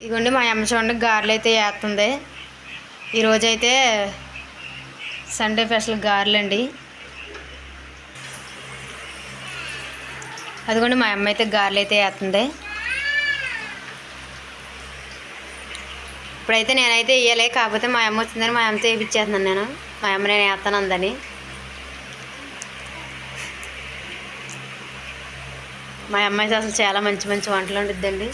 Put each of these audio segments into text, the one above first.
ఇదిగోండి మా అమ్మ చూడండి గారెలు అయితే వేస్తుంది ఈరోజైతే సండే స్పెషల్ గారెలు అండి అదిగోండి మా అమ్మ అయితే గారెలు అయితే వేస్తుంది ఇప్పుడైతే నేనైతే వేయలే కాకపోతే మా అమ్మ వచ్చిందని మా అమ్మతో వేయించేస్తున్నాను నేను. మా అమ్మ నేను వేస్తాను అందని. మా అమ్మ అయితే అసలు చాలా మంచి మంచి వంటలు ఉండిద్దండి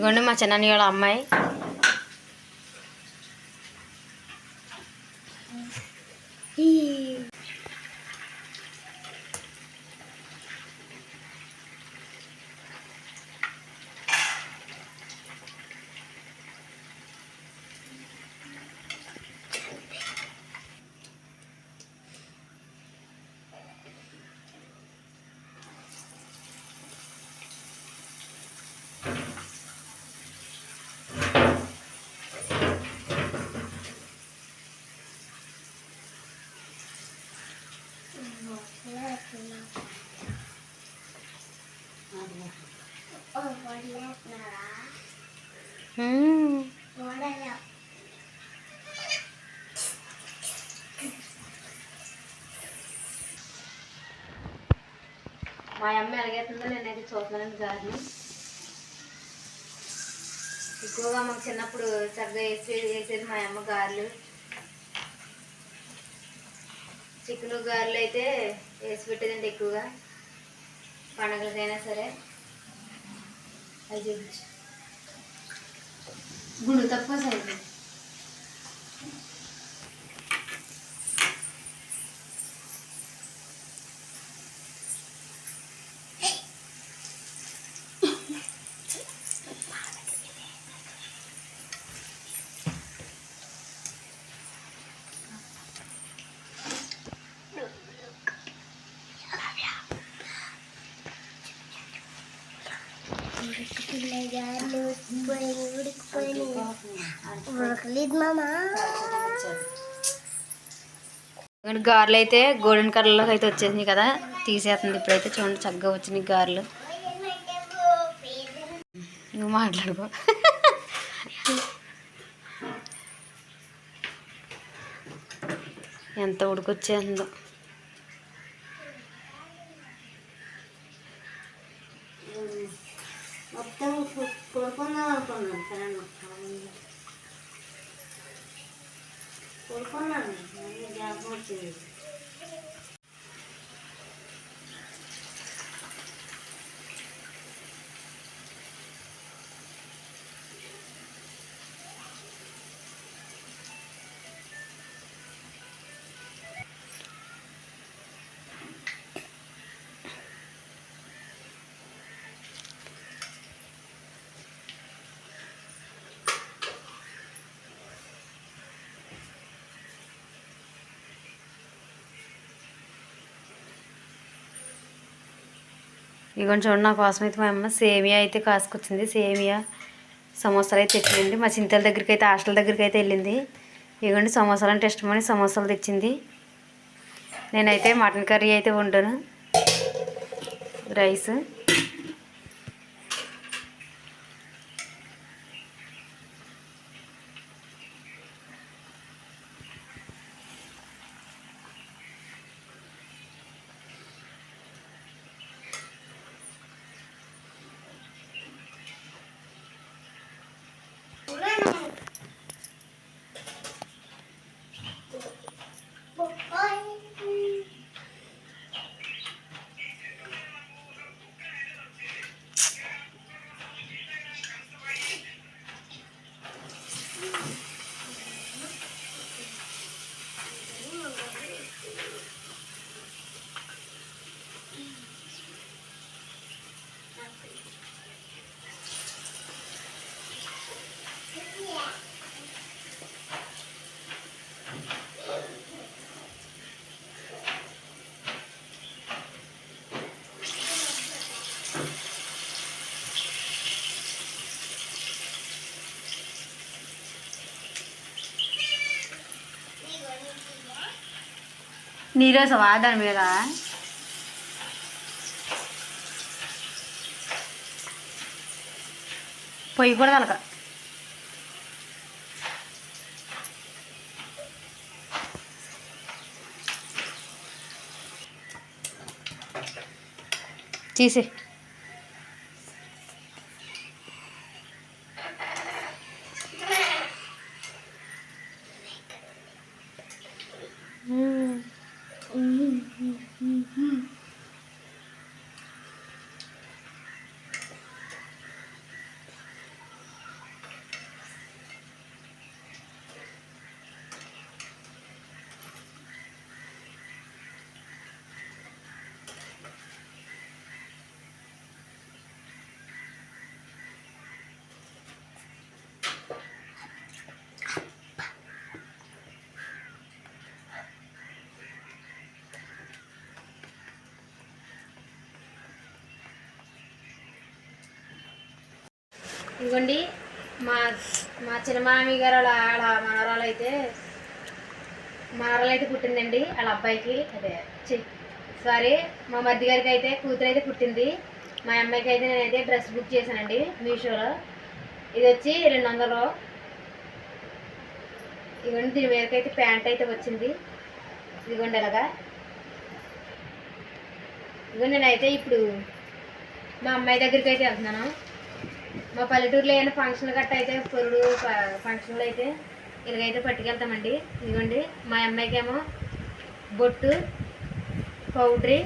ఇదిగోండి మా చిన్న వాళ్ళ అమ్మాయి మ్మ్. మా అమ్మ ఎలాగైతుందో నేనైతే చూస్తున్నాను గారిని ఎక్కువగా మాకు చిన్నప్పుడు చక్కగా వేసేది వేసేది మా అమ్మ గారెలు చికెన్ గారెలు అయితే వేసి పెట్టేదండి ఎక్కువగా. పండుగలకైనా సరే అది చూపించు. గుండు తక్కువ సైజు ఉడకలేదు మామా. ఇక్కడ గారెలు అయితే గోల్డెన్ కలర్లోకి అయితే వచ్చేసినాయి కదా తీసేస్తుంది ఇప్పుడైతే. చూడండి చక్కగా వచ్చినాయి గారెలు. నువ్వు మాట్లాడుకో. ఎంత ఉడికొచ్చేసిందో. Están por cuando con la cara Por cuando me ya mucho. ఇగోండి చూడండి నా కోసం అయితే మా అమ్మ సేమియా అయితే కాసుకొచ్చింది. సేమియా సమోసాలు అయితే తెచ్చింది. మా చింతల దగ్గరికి అయితే హాస్టల్ దగ్గరికి అయితే వెళ్ళింది. ఇదిగోండి సమోసాలు అంటే ఇష్టమని సమోసాలు తెచ్చింది. నేనైతే మటన్ కర్రీ అయితే వండాను. రైస్. నీరేసవా దాని మీద. పొయ్యి కూడా తలక. తీసే ఇదిగోండి మా మా చిన్నమామి గారు వాళ్ళ వాళ్ళ మనవరాలు అయితే మనవరాలు అయితే పుట్టిందండి వాళ్ళ అబ్బాయికి. అదే సారీ మా మధ్య గారికి అయితే కూతురు అయితే పుట్టింది. మా అమ్మాయికి అయితే నేనైతే డ్రెస్ బుక్ చేశానండి మీషోలో. ఇది వచ్చి రెండు వందలు. ఇదిగోండి దీని మీదకి అయితే ప్యాంట్ అయితే వచ్చింది. ఇదిగోండి అలాగా. ఇదిగోండి నేనైతే ఇప్పుడు మా అమ్మాయి దగ్గరికి అయితే వెళ్తున్నాను. మా పల్లెటూరులో ఏమైనా ఫంక్షన్ గట్ట అయితే పొరుడు ఫంక్షన్లు అయితే ఇలాగైతే పట్టుకెళ్తామండి. ఇదిగోండి మా అమ్మాయికేమో బొట్టు పౌడరీ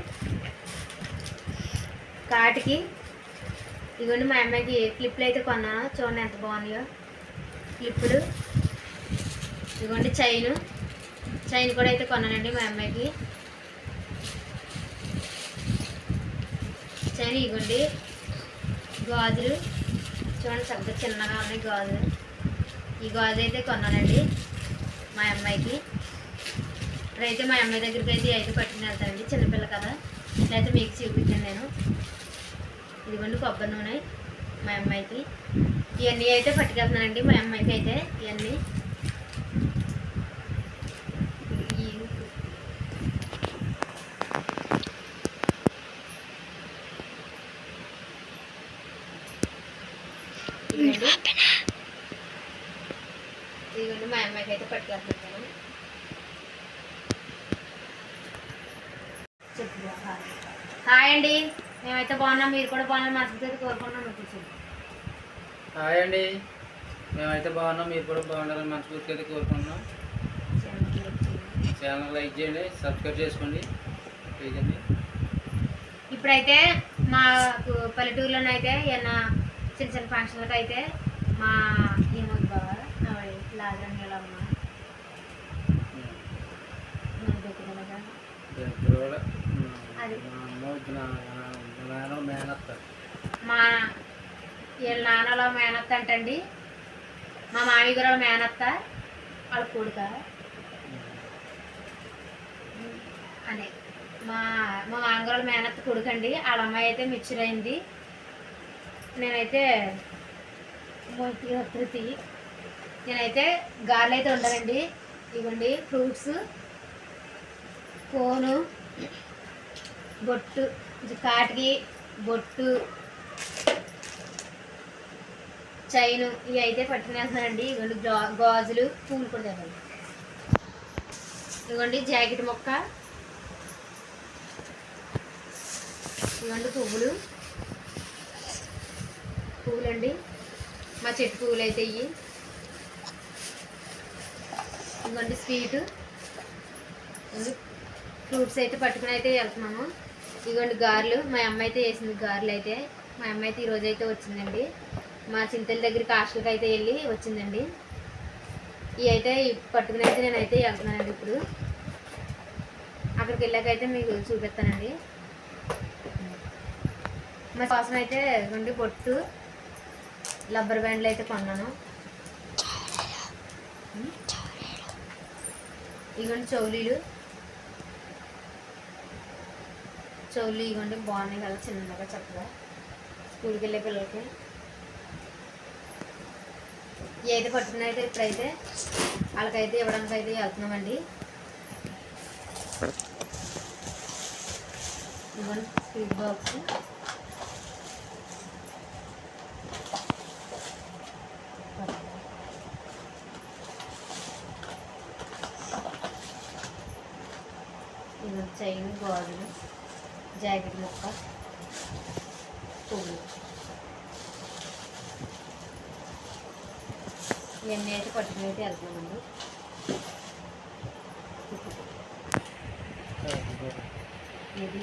కాటికి. ఇదిగోండి మా అమ్మాయికి క్లిప్లు అయితే కొన్నాను. చూడండి ఎంత బాగున్నాయో. క్లిప్పులు ఇదిగోండి చైన్. చైన్ కూడా అయితే కొన్నానండి మా అమ్మాయికి. చైన్ ఇదిగోండి గాజులు. చూడండి పెద్ద చిన్నగా ఉన్నాయి గాజు. ఈ గాజు అయితే కొన్నానండి మా అమ్మాయికి. ఇప్పుడైతే మా అమ్మాయి దగ్గరికి అయితే అయితే పట్టుకుని వెళ్తానండి. చిన్నపిల్ల కదా. ఇదైతే మీకు చూపించాను నేను. ఇదిగోండి కొబ్బరి నూనె మా అమ్మాయికి. ఇవన్నీ అయితే పట్టుకెళ్తున్నానండి మా అమ్మాయికి అయితే ఇవన్నీ ఈ- ఇదిగోండి మా అమ్మాయికి అయితే పట్టుకెళ్తున్నాను. హాయ్. అండి. మేమైతే బాగున్నాం మీరు కూడా బాగున్నాం మనసుతో కోరుకున్నాం కూర్చోండి హాయ్ అండి. మేమైతే బాగున్నాం మీరు కూడా బాగుండాలని మనస్ఫూర్తిగా అయితే కోరుకుంటున్నాం. ఛానల్ లైక్ చేయండి సబ్స్క్రైబ్ చేసుకోండి. ఇప్పుడైతే మా పల్లెటూరులోనైతే ఏమన్నా చిన్న చిన్న ఫంక్షన్లకు అయితే మా ఏమవుతుంది బాబా. మా అమ్మ మా నాన్న మేనత్త. మా వీళ్ళ నాన్నల మేనత్త అంటండి. మా మామి గారు వాళ్ళ మేనత్త వాళ్ళ కొడుక. అదే. మా మా మామగారు మేనత్త కొడుకు అండి వాళ్ళ అమ్మాయి అయితే మిక్చర్ అయింది. నేనైతే తృతి నేనైతే గార్లు అయితే ఉండనండి ఇవ్వండి ఫ్రూట్స్ కోను బొట్టు కాటికి బొట్టు చైను ఇవి అయితే పట్టుకుని ఇవ్వండి ఇదిగోండి గాజులు పూలు కూడా తెవ్వండి ఇదిగోండి జాకెట్ మొక్క ఇదిగోండి పువ్వులు. పువ్వులండి మా చెట్టు పువ్వులు అయితే ఇవి ఇదిగోండి స్వీటు. ఫ్రూట్స్ అయితే పట్టుకుని అయితే వెళ్తున్నాము. ఇదిగోండి గారెలు. మా అమ్మ అయితే వేసింది గారెలు అయితే. మా అమ్మ అయితే ఈరోజు అయితే వచ్చిందండి. మా చింతల దగ్గరికి హాస్టల్కి అయితే వెళ్ళి వచ్చిందండి. ఇవి అయితే పట్టుకుని అయితే నేనైతే వెళ్తున్నానండి ఇప్పుడు. అక్కడికి వెళ్ళాకైతే మీకు చూపిస్తానండి. మా కోసం అయితే రెండు పొట్టు. రబ్బర్ బ్యాండ్లు అయితే కొన్నాను. ఇదిగోండి చౌలీలు చౌలు ఇవ్వండి బాగున్నాయి కదా చిన్నగా చక్కగా. స్కూల్కి వెళ్ళే పిల్లలకి. ఏది పట్టుకున్నైతే ఇప్పుడైతే వాళ్ళకైతే ఇవ్వడానికి అయితే వెళ్తున్నామండి. ఇదిగోండి స్వీట్ బాక్స్ ఇది చైన్ గాజులు జాకెట్ ముక్క పువ్వులు ఇవన్నీ అయితే పట్టుకుని అయితే వెళ్తున్నామండి ఇది.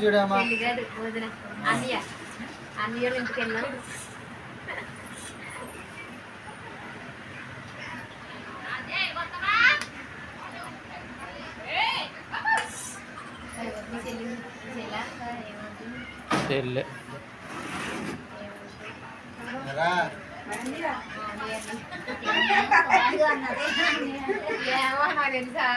మీ చెల్లి. ఏమో నాకు తెలుసా?